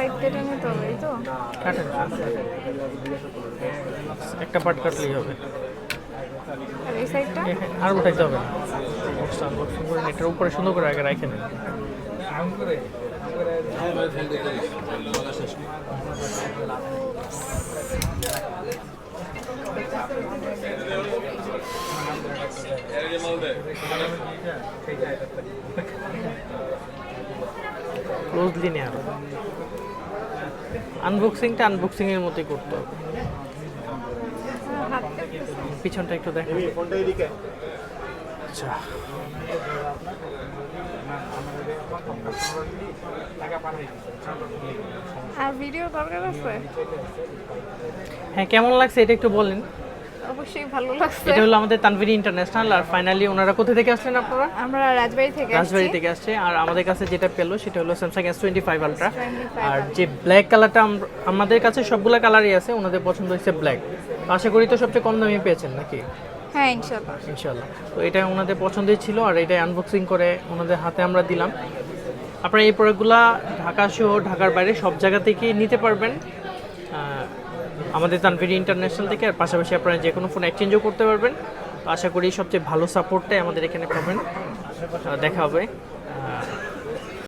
Side কেটে নিতে হবে এই তো? কাটেন একটা পার্ট কাটলেই হবে। আর এই সাইডটা? আর উঠাইতে হবে না। বক্সটা আনবক্সিং করে এটার উপরে সুন্দর করে আগে রাখে নেন। ক্লোজলি নেওয়া আনবক্সিংটা আনবক্সিং এর মতোই করতে হবে। পিছনটা একটু দেখেন আচ্ছা। আর ভিডিও দরকার আছে? হ্যাঁ কেমন লাগছে এটা একটু বলেন। অবশ্যই ভালো লাগছে। এটা হলো আমাদের তানভিরি ইন্টারন্যাশনাল আর ফাইনালি ওনারা কোথা থেকে আসলেন আপনারা? আমরা রাজবাড়ি থেকে রাজবাড়ি থেকে আসছে আর আমাদের কাছে যেটা পেল সেটা হলো Samsung S twenty five ultra আর যে ব্ল্যাক কালারটা আমাদের কাছে সবগুলো কালারই আছে ওনাদের পছন্দ হয়েছে ব্ল্যাক আশা করি তো সবচেয়ে কম দামে পেয়েছেন নাকি? হ্যাঁ ইনশাল্লাহ ইনশাল্লাহ তো এটা ওনাদের পছন্দের ছিল আর এটা আনবক্সিং করে ওনাদের হাতে আমরা দিলাম। আপনারা এই প্রোডাক্টগুলো ঢাকা সহ ঢাকার বাইরে সব জায়গা থেকে নিতে পারবেন। আমাদের তানভিরি ইন্টারন্যাশনাল থেকে, আর পাশাপাশি আপনারা যে কোনো ফোন এক্সচেঞ্জও করতে পারবেন। আশা করি সবচেয়ে ভালো সাপোর্টটাই আমাদের এখানে পাবেন। দেখা হবে।